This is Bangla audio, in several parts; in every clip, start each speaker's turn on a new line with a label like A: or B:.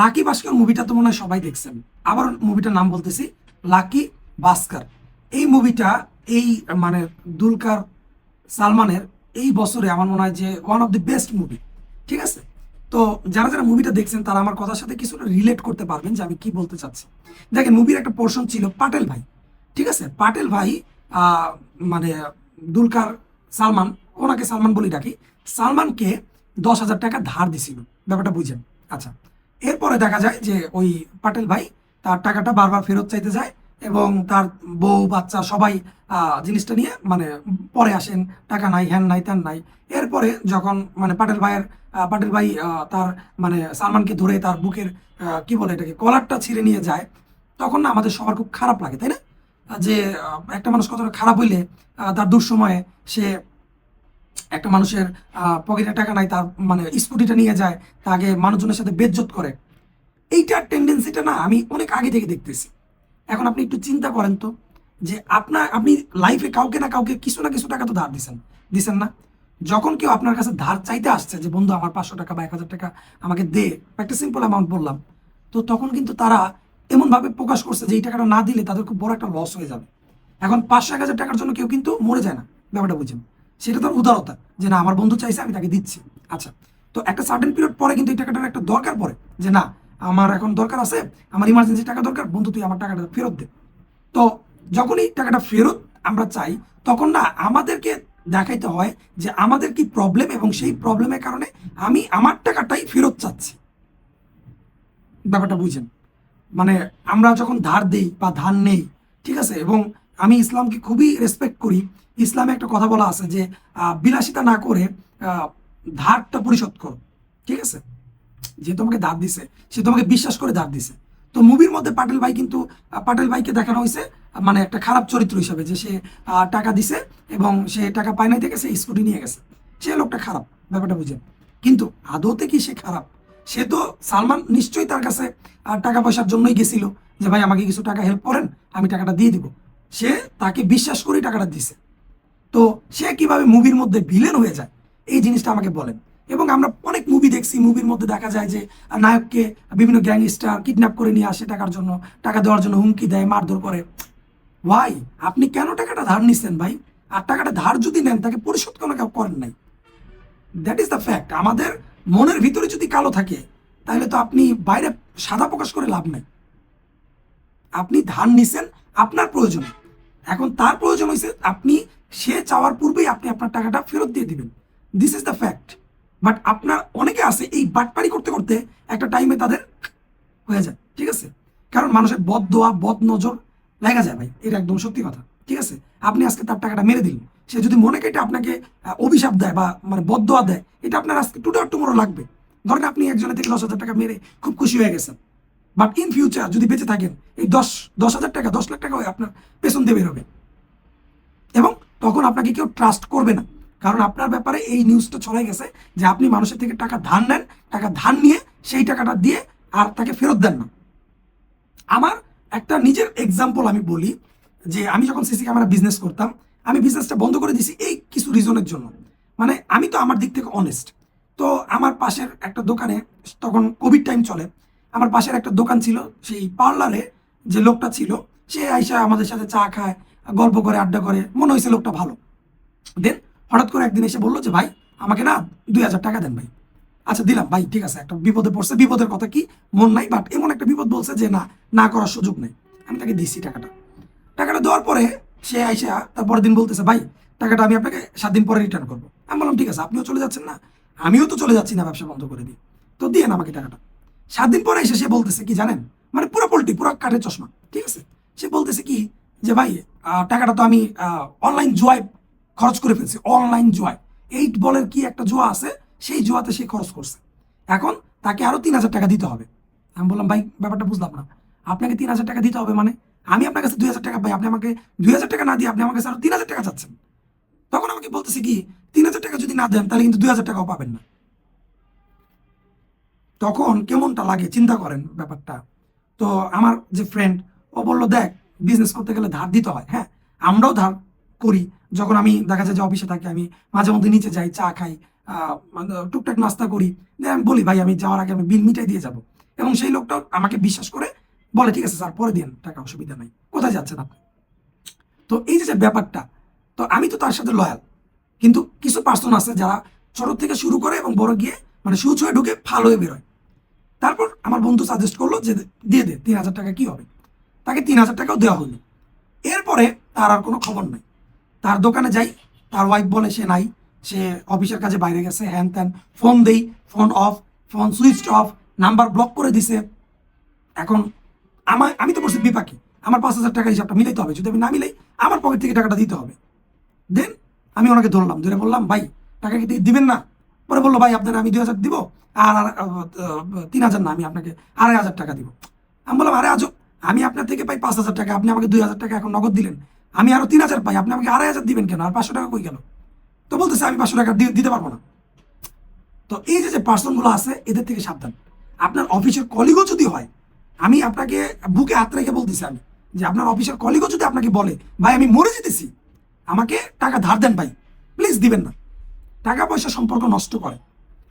A: লাকি ভাস্কর মুভিটা তো মনে হয় সবাই দেখছেন। আবার মুভিটার নাম বলতেছি, লাকি ভাস্কর। এই মুভিটা এই মানে দুলকার সালমানের এই বছরে আমার মনে হয় যে one of the best movie ঠিক আছে? তো যারা যারা মুভিটা দেখছেন, তারা আমার কথার সাথে কিছুটা রিলেট করতে পারবেন যে আমি কি বলতে চাচ্ছি। দেখেন মুভির একটা পোর্শন ছিল পাটেল ভাই, ঠিক আছে? পাটেল ভাই মানে দুলকার সালমান, ওনাকে সালমান বলি ডাকি। সালমানকে দশ হাজার টাকা ধার দিছিল, ব্যাপারটা বুঝেন। আচ্ছা এরপরে দেখা যায় যে ওই পাটেল ভাই তার টাকাটা বারবার ফেরত চাইতে যায় এবং তার বউ, বাচ্চা সবাই জিনিসটা নিয়ে মানে পরে আসেন। টাকা নাই, হ্যান নাই, ত্যান নাই। এরপরে যখন মানে পাটেল ভাইয়ের পাটেল ভাই তার মানে সালমানকে ধরে তার বুকের কি বলে এটাকে, কলারটা ছিঁড়ে নিয়ে যায়, তখন না আমাদের সবার খুব খারাপ লাগে, তাই না? যে একটা মানুষ কতটা খারাপ হইলে তার দুঃসময়ে সে একটা মানুষের পকেটে টাকা নাই, তার মানে স্কুটিটা নিয়ে যায় তাকে মানুষজনের সাথে বেজ্জত করে। এইটার টেন্ডেন্সিটা না, আমি অনেক আগে থেকে দেখতেছি। এখন আপনি একটু চিন্তা করেন তো, যে আপনার আপনি লাইফে কাউকে না কাউকে কিছু না কিছু টাকা তো ধার দিছেন দিছেন না। যখন কেউ আপনার কাছে ধার চাইতে আসছে যে, বন্ধু, আমার পাঁচশো টাকা বা এক হাজার টাকা আমাকে দে, একটা সিম্পল অ্যামাউন্ট বললাম, তো তখন কিন্তু তারা এমনভাবে প্রকাশ করছে যে, এই টাকাটা না দিলে তাদের খুব বড় একটা লস হয়ে যাবে। এখন পাঁচশো, এক হাজার টাকার জন্য কেউ কিন্তু মরে যায় না, ব্যাপারটা বুঝেন। সেটা তার উদারতা যে না, আমার বন্ধু চাইছে, আমি তাকে দিচ্ছি। আচ্ছা তো একটা সার্টেন পিরিয়ড পরে কিন্তু এই টাকাটার একটা দরকার পড়ে যে না, আমার এখন দরকার আছে, আমার ইমার্জেন্সি টাকা দরকার, বন্ধু তুই আমার টাকাটা ফেরত দে। তো যখনই টাকাটা ফেরত আমরা চাই, তখন না আমাদেরকে দেখাইতে হয় যে আমাদের কি প্রবলেম এবং সেই প্রবলেমের কারণে আমি আমার টাকাটাই ফেরত চাচ্ছি। ব্যাপারটা বুঝেন? মানে আমরা যখন ধার দিই বা ধার নেই, ঠিক আছে? এবং আমি ইসলামকে খুবই রেসপেক্ট করি। ইসলামে একটা কথা বলা আছে যে বিলাসিতা না করে ধারটা পরিশোধ করো। ঠিক আছে? যে তোমাকে ধার দিছে, সে তোমাকে বিশ্বাস করে ধার দিছে। তো মুভির মধ্যে পাটেল ভাই কিন্তু পাটেল ভাইকে দেখানো হয়েছে মানে একটা খারাপ চরিত্র হিসাবে যে সে টাকা দিছে এবং সে টাকা পায় নাই থেকে সে স্কুটি নিয়ে গেছে। সে লোকটা খারাপ, ব্যাপারটা বুঝেন। কিন্তু আদৌতে কি সে খারাপ? সে তো সালমান নিশ্চয়ই তার কাছে টাকা পয়সার জন্যই গেছিল যে, ভাই, আমাকে কিছু টাকা হেল্প করেন, আমি টাকাটা দিয়ে দিব। সে তাকে বিশ্বাস করে টাকাটা দিছে তো সে কীভাবে মুভির মধ্যে ভিলেন হয়ে যায়, এই জিনিসটা আমাকে বলেন। এবং আমরা অনেক মুভি দেখছি মুভির মধ্যে দেখা যায় যে নায়ককে বিভিন্ন গ্যাংস্টার কিডন্যাপ করে নিয়ে আসে টাকার জন্য, টাকা দেওয়ার জন্য হুমকি দেয়, মারধর করে। ভাই আপনি কেন টাকাটা ধার নিচ্ছেন ভাই? আর টাকাটা ধার যদি নেন, তাকে পরিশোধ কেন কেউ করেন নাই। দ্যাট ইজ দ্য ফ্যাক্ট আমাদের মনের ভিতরে যদি কালো থাকে, তাহলে তো আপনি বাইরে সাদা প্রকাশ করে লাভ নাই। আপনি ধার নিছেন, আপনার প্রয়োজনে। এখন তার প্রয়োজন হয়েছে আপনি সে চাওয়ার পূর্বেই আপনি আপনার টাকাটা ফেরত দিয়ে দিবেন। This is the fact but আপনার অনেকে আছে এই বাটপারি করতে করতে একটা টাইমে তাদের হয়ে যায়। ঠিক আছে? কারণ মানুষের বদ দোয়া, বদ নজর লাগা যায় ভাই। এটা একদম সত্যি কথা। ঠিক আছে? আপনি আজকে তার টাকাটা মেরে দিলেন। সে যদি মনে কেটে আপনাকে অভিশাপ দেয় বা মানে বদ দোয়া দেয়, এটা আপনার আজকে টুডে আর টুমোরো লাগবে। ধরেন আপনি একজনের থেকে দশ হাজার টাকা মেরে খুব খুশি হয়ে গেছেন। বাট ইন ফিউচার যদি বেঁচে থাকেন, এই দশ দশ হাজার টাকা, দশ লাখ টাকা আপনার পেছন দিয়ে বেরোবে। এবং তখন আপনাকে কেউ ট্রাস্ট করবে না। কারণ আপনার ব্যাপারে এই নিউজটা ছড়াই গেছে যে আপনি মানুষের থেকে টাকা ধার নেন, টাকা ধার নিয়ে সেই টাকাটা দিয়ে আর তাকে ফেরত দেন না। আমার একটা নিজের এক্সাম্পল আমি বলি, যে আমি যখন সিসি ক্যামেরা বিজনেস করতাম, আমি বিজনেসটা বন্ধ করে দিছি এই কিছু রিজনের জন্য। মানে আমি তো আমার দিক থেকে অনেস্ট তো আমার পাশের একটা দোকানে তখন কোভিড টাইম চলে আমার পাশের একটা দোকান ছিল, সেই পার্লারে যে লোকটা ছিল, সে আইসা আমাদের সাথে চা খায়, গল্প করে, আড্ডা করে, মনে হয়েছে লোকটা ভালো। দেন হঠাৎ করে একদিন এসে বলল যে, ভাই, আমাকে না দুই হাজার টাকা দেন ভাই। আচ্ছা দিলাম। ভাই, ঠিক আছে, একটা বিপদে পড়ছে। বিপদের কথা কি? মন নাই বাট এমন একটা বিপদ বলছে যে, না না করার সুযোগ নেই। আমি তাকে দিছি টাকাটা। টাকাটা দেওয়ার পরে সে আইসা তার পরের দিন বলতেছে, ভাই, টাকাটা আমি আপনাকে সাত দিন পরে রিটার্ন করব। আমি বললাম, ঠিক আছে, আপনিও চলে যাচ্ছেন না? আমিও তো চলে যাচ্ছি না, ব্যবসা বন্ধ করে দিই। তো, দিয়ে না আমাকে টাকাটা। সাত দিন পরে এসে সে বলতেছে কি জানেন? মানে পুরো পোল্ট্রি, পুরো কাঠের চশমা, ঠিক আছে? সে বলতেছে কি যে, ভাই টাকাটা তো আমি অনলাইন জুয়ায় খরচ করে ফেলছি অনলাইন জুয়ায়। এইট বলের কি একটা জুয়া আছে? সেই জুয়াতে সে খরচ করছে। এখন তাকে আরও তিন হাজার টাকা দিতে হবে। আমি বললাম, ভাই, ব্যাপারটা বুঝলাম না। আপনাকে তিন হাজার টাকা দিতে হবে মানে? আমি আপনার কাছে দুই হাজার টাকা পাই, আপনি আমাকে দুই হাজার টাকা না দিয়ে আপনি আমার কাছে আরও তিন হাজার টাকা চাচ্ছেন? তখন আমাকে বলতেছে কি, তিন হাজার টাকা যদি না দেন, তাহলে কিন্তু দুই হাজার টাকাও পাবেন না। তখন কেমনটা লাগে? চিন্তা করেন ব্যাপারটা। তো আমার যে ফ্রেন্ড ও বলল, দেখ বিজনেস করতে গেলে ধার দিতে হয়। হ্যাঁ আমরাও ধার করি। যখন আমি দেখা যায় যে অফিসে থাকি, আমি মাঝে মধ্যে নিচে যাই, চা খাই টুকটাক নাস্তা করি। আমি বলি, ভাই, আমি যাওয়ার আগে আমি বিল মিটাই দিয়ে যাব। এবং সেই লোকটা আমাকে বিশ্বাস করে বলে, ঠিক আছে স্যার পরে দিন, টাকা অসুবিধা নাই। কোথায় যাচ্ছেন আপনি? তো এই যে ব্যাপারটা, তো আমি তো তার সাথে লয়াল কিন্তু কিছু পার্সন আছে যারা ছোট থেকে শুরু করে এবং বড় গিয়ে মানে সুচ হয়ে ঢুকে ফাল হয়ে বেরোয়। তারপর আমার বন্ধু সাজেস্ট করল যে দিয়ে দে, তিন হাজার টাকা কি হবে? তাকে তিন হাজার টাকাও দেওয়া হলো। এরপরে তার আর কোনো খবর নাই। তার দোকানে যাই, তার ওয়াইফ বলে সে নাই, সে অফিসের কাজে বাইরে গেছে, হ্যান ত্যান। ফোন দেই, phone off phone switch off number block করে দিছে। এখন আমার, আমি তো বলছি বিপাকি, আমার পাঁচ হাজার টাকা হিসাবটা মিলাইতে হবে। যদি আমি না মিলাই, আমার পকেট থেকে টাকাটা দিতে হবে। দেন আমি ওনাকে ধরলাম, ধরে বললাম, ভাই, টাকা কি দিবেন না? পরে বলল, ভাই, আপনার আমি দুই হাজার দিব আর তিন হাজার না, আমি আপনাকে আড়াই হাজার টাকা দিব। আমি বললাম, আরে আজব, আমি আপনার থেকে পাই পাঁচ হাজার টাকা, আপনি আমাকে দুই হাজার টাকা এখন নগদ দিলেন। আমি আরও তিন হাজার পাই, আপনি আমাকে আড়াই হাজার দিবেন কেন? আর পাঁচশো টাকা কই গেল? তো বলতেছে, আমি পাঁচশো টাকা দিতে পারব না। তো এই যে যে পার্সনগুলো আছে, এদের থেকে সাবধান। আপনার অফিসের কলিগও যদি হয়, আমি আপনাকে বুকে হাত রেখে বলতেছি আমি যে, আপনার অফিসের কলিগও যদি আপনাকে বলে, ভাই, আমি মরে যেতেছি, আমাকে টাকা ধার দেন ভাই, প্লিজ দিবেন না। টাকা পয়সা সম্পর্ক নষ্ট করে।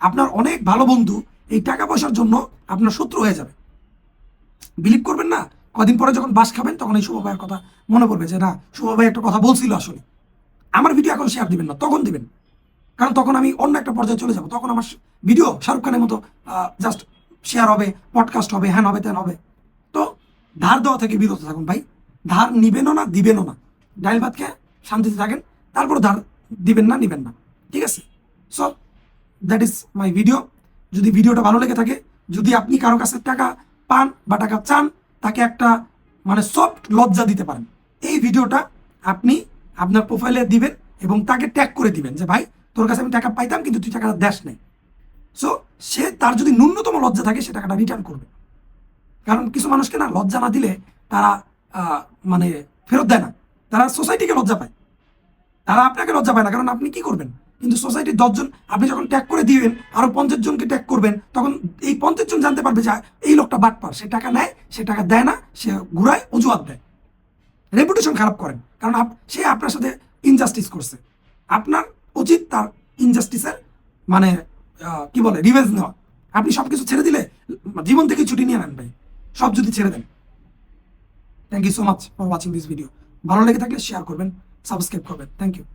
A: আপনার অনেক ভালো বন্ধু এই টাকা পয়সার জন্য আপনার শত্রু হয়ে যাবে। বিলিভ করবেন না? কদিন পরে যখন বাস খাবেন, তখন এই শুভ ভাইয়ের কথা মনে পড়বে যে, না শুভ ভাই একটা কথা বলছিল আসলে। আমার ভিডিও এখন শেয়ার দিবেন না, তখন দিবেন। কারণ তখন আমি অন্য একটা পর্যায়ে চলে যাব। তখন আমার ভিডিও শাহরুখ খানের মতো জাস্ট শেয়ার হবে পডকাস্ট হবে, হ্যান হবে, ত্যান হবে। তো ধার দেওয়া থেকে বিরত থাকুন ভাই। ধার নিবেনও না, দিবেনও না। ডাইল ভাত খেয়ে শান্তিতে থাকেন। তারপর ধার দিবেন না, নিবেন না। ঠিক আছে? So that is my video যদি ভিডিওটা ভালো লেগে থাকে, যদি আপনি কারও কাছে টাকা পান বা টাকা চান, তাকে একটা মানে সফট লজ্জা দিতে পারেন। এই ভিডিওটা আপনি আপনার প্রোফাইলে দিবেন এবং তাকে ট্যাগ করে দিবেন যে, ভাই, তোর কাছে আমি টাকা পাইতাম, কিন্তু তুই টাকাটা দেশ নেই। সো সে তার যদি ন্যূনতম লজ্জা থাকে, সে টাকাটা রিটার্ন করবে। কারণ কিছু মানুষকে না লজ্জা না দিলে তারা মানে ফেরত দেয় না। তারা সোসাইটিকে লজ্জা পায়। তারা আপনাকে লজ্জা পায় না, কারণ আপনি কি করবেন? কিন্তু সোসাইটির দশজন আপনি যখন ট্যাগ করে দিবেন, আরও পঞ্চাশ জনকে ট্যাগ করবেন, তখন এই পঞ্চাশ জন জানতে পারবে যে এই লোকটা বাটপার সে টাকা নেয়, সে টাকা দেয় না, সে ঘুরায়, অজুহাত দেয়। রেপুটেশন খারাপ করেন, কারণ সে আপনার সাথে ইনজাস্টিস করছে। আপনার উচিত তার ইনজাস্টিসের মানে কি বলে রিভেঞ্জ নেওয়া। আপনি সব কিছু ছেড়ে দিলে, জীবন থেকে ছুটি নিয়ে নেন ভাই। সব যদি ছেড়ে দেন। Thank you so much for watching this video ভালো লেগে থাকলে শেয়ার করবেন সাবস্ক্রাইব করবেন। Thank you